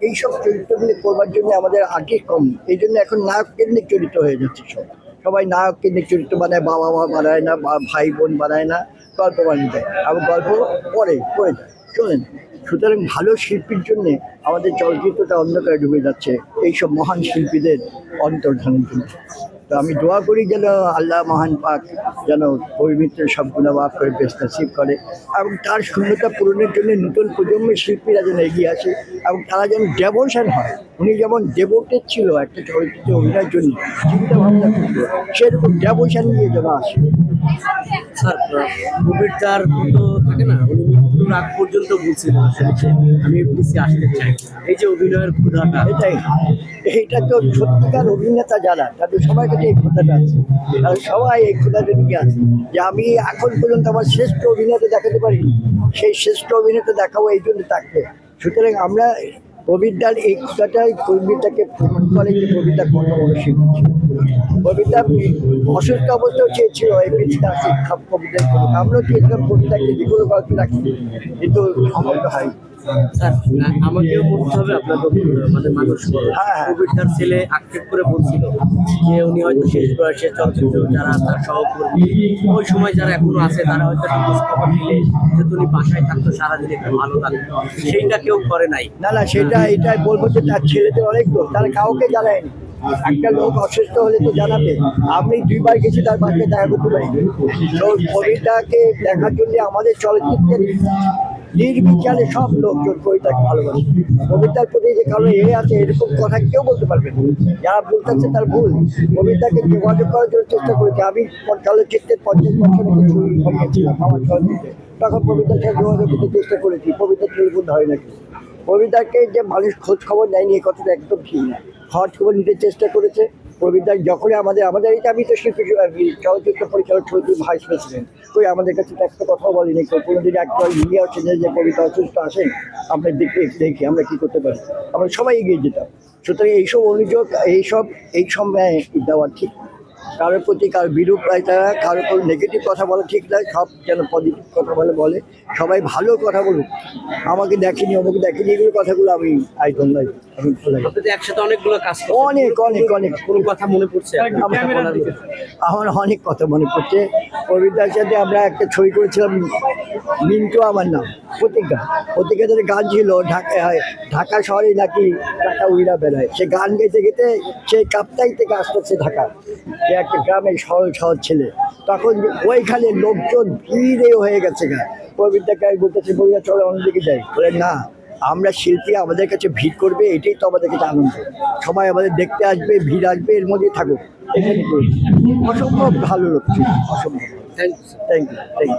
এইসব চরিত্রগুলি করবার জন্য আমাদের আগে কম। এই জন্য এখন নায়ক কেন্দ্রিক চরিত্র হয়ে যাচ্ছে সব। সবাই নায়ক কেন্দ্রিক চরিত্র বানায়, বাবা মা বানায় না, বা ভাই বোন বানায় না, গল্প বানিয়ে দেয়। আর গল্প পরে করে যায়। শোনেন, সুতরাং ভালো শিল্পীর জন্যে আমাদের চলচ্চিত্রটা অন্ধকারে ডুবে যাচ্ছে। এইসব মহান শিল্পীদের অন্তর্ধানের জন্য তো আমি দোয়া করি যেন আল্লাহ মহান পাক যেন পবিত্রের সব গুণা মাফ করে বেশ নসিব করে এবং তার শূন্যতা পূরণের জন্য নতুন প্রজন্মের শিল্পীরা যেন এগিয়ে আসে এবং তারা যেন ডেভোশন হয়। উনি যেমন ডেভোটেড ছিল একটা চলচ্চিত্রে অভিনয়ের জন্য চিন্তা ভাবনা করতো সেরকম ডেভোশন নিয়ে যেন আসে। স্যার কবিতার তো থাকে না? উনি মৃত্যুর আগ পর্যন্ত বলছিলেন আমি এফডিসি আসতে চাই। এই যে অভিনয়ের ক্ষুধাটা। এটাই। এইটা তো সত্যিকার অভিনেতা যারা তাদের সবার কাছে এই ক্ষুদাটা আছে। তারা সবাই এই ক্ষুদাটা নিয়ে আছে। যে আমি এখন পর্যন্ত আমার শ্রেষ্ঠ অভিনেতা দেখাতে পারি সেই শ্রেষ্ঠ অভিনেতা দেখাবো এই জন্য থাকবে সুতরাং আমরা কবিতার এই ক্ষুদাটাই কবিতাকে প্রমাণ করে যে কবিতা কত বড় শিল্পী কবিতা অসুস্থ অবস্থাও চেয়েছিল এই আসুক সব কবিতা আমরাও চেয়েছিলাম কবিতাকে যেগুলো গল্প রাখি কিন্তু সমর্থ হয় আমাকেও বলতে হবে আপনাকে মানে মানুষ হ্যাঁ। ছেলে আক্ষেপ করে বলছিল যে উনি হয়তো শেষ বয়সে চলচ্চিত্র যারা তার সহকর্মী ওই সময় যারা এখনও আছে তারা হয়তো খোঁজখবর নিলে যে উনি বাসায় থাকতো সারাদিন একটু ভালো লাগতো সেইটা কেউ করে নাই। না না সেটা এটাই বলব যে তার ছেলেদের অনেক লোক তারা কাউকে জানায়নি একটা লোক অসুস্থ হলে তো জানাবে। আমি দুইবার গেছি তার বাসায় দেখা করতে পারি তো কবিতাকে দেখার জন্য আমাদের চলচ্চিত্রের নির্বিচারে সব লোকজন কবিতাকে ভালোবাসে। কবিতার প্রতি যে কারও এ আছে, এরকম কথা কেউ বলতে পারবে না। যারা বলতেছে তার ভুল। কবিতাকে যোগাযোগ করার জন্য চেষ্টা করেছি। আমি চলচ্চিত্রের পঞ্চাশ বছরে কিছু আমার চলচ্চিত্রে। তখন কবিতার সাথে যোগাযোগ করতে চেষ্টা করেছি। কবিতার টেলিফোন হয় নাকি? কবিতাকে যে মানুষ খোঁজ খবর নেয়নি এই কথাটা একদম ঠিক না। খোঁজ খবর নিতে চেষ্টা করেছে। কবিতা যখনই আমাদের আমাদের এটা আমি তো শিল্পী চলচ্চিত্র পরিচালক চৌধুরী ভাইস প্রেসিডেন্ট ওই আমাদের কাছে তো একটা কথাও বলেনি কেউ কোনোদিন একটা ইন্ডিয়া হচ্ছে, যে কবিতা অসুস্থ আসেন, আমরা দেখি দেখি আমরা কী করতে পারি আমরা সবাই এগিয়ে যেতাম সুতরাং এইসব অভিযোগ, এইসব এই সময় দেওয়া ঠিক। কারোর প্রতি কারও বিরূপ রায় তারা কারোর কোনো নেগেটিভ কথা বলা ঠিক নয় সব যেন পজিটিভ কথা বলে বলে। সবাই ভালো কথা বলুক। আমাকে দেখেনি আমাকে দেখেনি এগুলো কথাগুলো আমি আই ডোন্ট লাইক আমি একসাথে অনেকগুলো কাজ অনেক অনেক অনেক। কোনো কথা মনে পড়ছে আমার আমার অনেক কথা মনে পড়ছে। কবিতার সাথে আমরা একটা ছবি করেছিলাম মিন্টু আমার নাম, প্রতিজ্ঞা। প্রতিজ্ঞা তাদের গান ছিল ঢাকা ঢাকা শহরে নাকি টাকা উইরা বেড়ায় সে গান গেতে গেতে সেই কাপ্তাই থেকে আসতে আসতেছে ঢাকা। সে একটা গ্রামের সহজ সহজ ছেলে। তখন ওইখানে লোকজন ভিড়ে হয়ে গেছে গা। কবিতাকে আমি বলতেছে বইয়া চলে অন্যদিকে যাই। বলে, না, আমরা শিল্পী, আমাদের কাছে ভিড় করবে, এটাই তো আমাদের কাছে আনন্দ। সবাই আমাদের দেখতে আসবে, ভিড় আসবে, এর মধ্যেই থাকুক। অসম্ভব ভালো লোক ছিল, অসম্ভব thank you. Thank you thank you